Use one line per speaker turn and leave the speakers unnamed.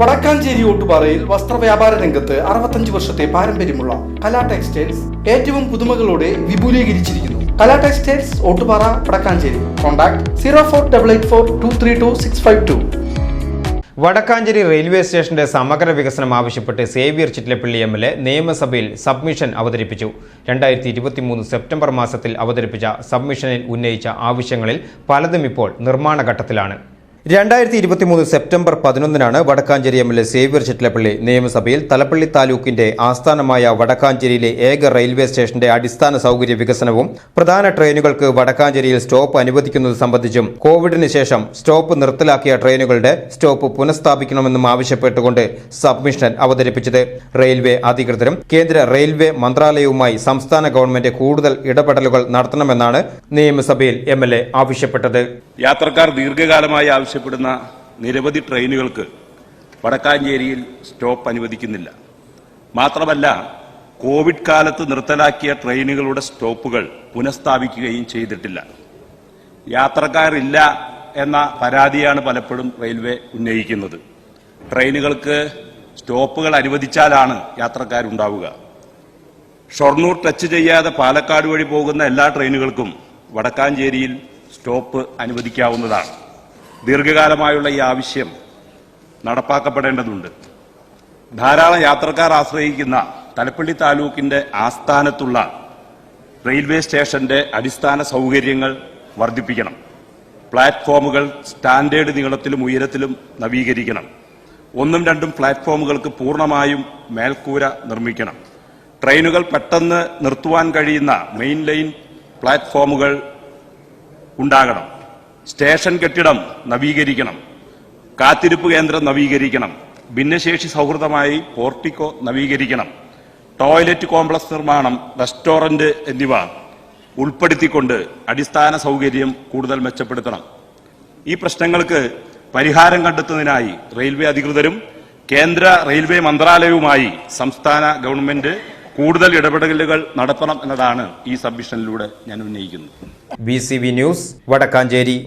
വടക്കാഞ്ചേരി ഓട്ടുപാറയിൽ വസ്ത്രവ്യാപാര രംഗത്ത് അറുപത്തഞ്ച് വർഷത്തെ പാരമ്പര്യമുള്ള കലാ ടെക്സ്റ്റൈൽസ് ഏറ്റവും പുതുമകളോടെ വിപുലീകരിച്ചിരിക്കുന്നു. Kala textiles Ottupara Vadakkanchery. Contact zero four double eight four two three two six five two.
Vadakkanchery railway സ്റ്റേഷന്റെ സമഗ്ര വികസനം ആവശ്യപ്പെട്ട് Xavier Chittilappally M L A നിയമസഭയിൽ സബ്മിഷൻ അവതരിപ്പിച്ചു. രണ്ടായിരത്തി ഇരുപത്തിമൂന്ന് സെപ്റ്റംബർ മാസത്തിൽ അവതരിപ്പിച്ച സബ്മിഷനിൽ ഉന്നയിച്ച ആവശ്യങ്ങളിൽ പലതും ഇപ്പോൾ നിർമ്മാണ ഘട്ടത്തിലാണ്. രണ്ടായിരത്തി ഇരുപത്തി മൂന്ന് September പതിനൊന്നിനാണ് Vadakkanchery M L A Xavier Chittilappally നിയമസഭയിൽ തലപ്പള്ളി താലൂക്കിന്റെ ആസ്ഥാനമായ വടക്കാഞ്ചേരിയിലെ ഏക റെയിൽവേ സ്റ്റേഷന്റെ അടിസ്ഥാന സൗകര്യ വികസനവും പ്രധാന ട്രെയിനുകൾക്ക് വടക്കാഞ്ചേരിയിൽ സ്റ്റോപ്പ് അനുവദിക്കുന്നത് സംബന്ധിച്ചും കോവിഡിന് ശേഷം സ്റ്റോപ്പ് നിർത്തലാക്കിയ ട്രെയിനുകളുടെ സ്റ്റോപ്പ് പുനഃസ്ഥാപിക്കണമെന്നും ആവശ്യപ്പെട്ടുകൊണ്ട് സബ്മിഷൻ അവതരിപ്പിച്ചത്. റെയിൽവേ അധികൃതരും കേന്ദ്ര റെയിൽവേ മന്ത്രാലയവുമായി സംസ്ഥാന ഗവൺമെന്റ് കൂടുതൽ ഇടപെടലുകൾ നടത്തണമെന്നാണ് നിയമസഭയിൽ എം ആവശ്യപ്പെട്ടത്.
യാത്രക്കാർ ദീർഘകാലമായി ആവശ്യപ്പെടുന്ന നിരവധി ട്രെയിനുകൾക്ക് വടക്കാഞ്ചേരിയിൽ സ്റ്റോപ്പ് അനുവദിക്കുന്നില്ല. മാത്രമല്ല കോവിഡ് കാലത്ത് നിർത്തലാക്കിയ ട്രെയിനുകളുടെ സ്റ്റോപ്പുകൾ പുനഃസ്ഥാപിക്കുകയും ചെയ്തിട്ടില്ല. യാത്രക്കാരില്ല എന്ന പരാതിയാണ് പലപ്പോഴും റെയിൽവേ ഉന്നയിക്കുന്നത്. ട്രെയിനുകൾക്ക് സ്റ്റോപ്പുകൾ അനുവദിച്ചാലാണ് യാത്രക്കാരുണ്ടാവുക. ഷൊർണൂർ ടച്ച് ചെയ്യാതെ പാലക്കാട് വഴി പോകുന്ന എല്ലാ ട്രെയിനുകൾക്കും വടക്കാഞ്ചേരിയിൽ സ്റ്റോപ്പ് അനുവദിക്കാവുന്നതാണ്. ദീർഘകാലമായുള്ള ഈ ആവശ്യം നടപ്പാക്കപ്പെടേണ്ടതുണ്ട്. ധാരാളം യാത്രക്കാർ ആശ്രയിക്കുന്ന തലപ്പള്ളി താലൂക്കിന്റെ ആസ്ഥാനത്തുള്ള റെയിൽവേ സ്റ്റേഷന്റെ അടിസ്ഥാന സൗകര്യങ്ങൾ വർദ്ധിപ്പിക്കണം. പ്ലാറ്റ്ഫോമുകൾ സ്റ്റാൻഡേർഡ് നീളത്തിലും ഉയരത്തിലും നവീകരിക്കണം. ഒന്നും രണ്ടും പ്ലാറ്റ്ഫോമുകൾക്ക് പൂർണമായും മേൽക്കൂര നിർമ്മിക്കണം. ട്രെയിനുകൾ പെട്ടെന്ന് നിർത്തുവാൻ കഴിയുന്ന മെയിൻ ലൈൻ പ്ലാറ്റ്ഫോമുകൾ ഉണ്ടാകണം. സ്റ്റേഷൻ കെട്ടിടം നവീകരിക്കണം. കാത്തിരിപ്പ് കേന്ദ്രം നവീകരിക്കണം. ഭിന്നശേഷി സൗഹൃദമായി പോർട്ടിക്കോ നവീകരിക്കണം. ടോയ്ലറ്റ് കോംപ്ലക്സ് നിർമ്മാണം റെസ്റ്റോറന്റ് എന്നിവ ഉൾപ്പെടുത്തിക്കൊണ്ട് അടിസ്ഥാന സൗകര്യം കൂടുതൽ മെച്ചപ്പെടുത്തണം. ഈ പ്രശ്നങ്ങൾക്ക് പരിഹാരം കണ്ടെത്തുന്നതിനായി റെയിൽവേ അധികൃതരും കേന്ദ്ര റെയിൽവേ മന്ത്രാലയവുമായി സംസ്ഥാന ഗവൺമെന്റ് കൂടുതൽ ഇടപെടലുകൾ നടത്തണം എന്നതാണ് ഈ സബ്മിഷനിലൂടെ ഞാൻ ഉന്നയിക്കുന്നത്.
B news Vadakkanchery.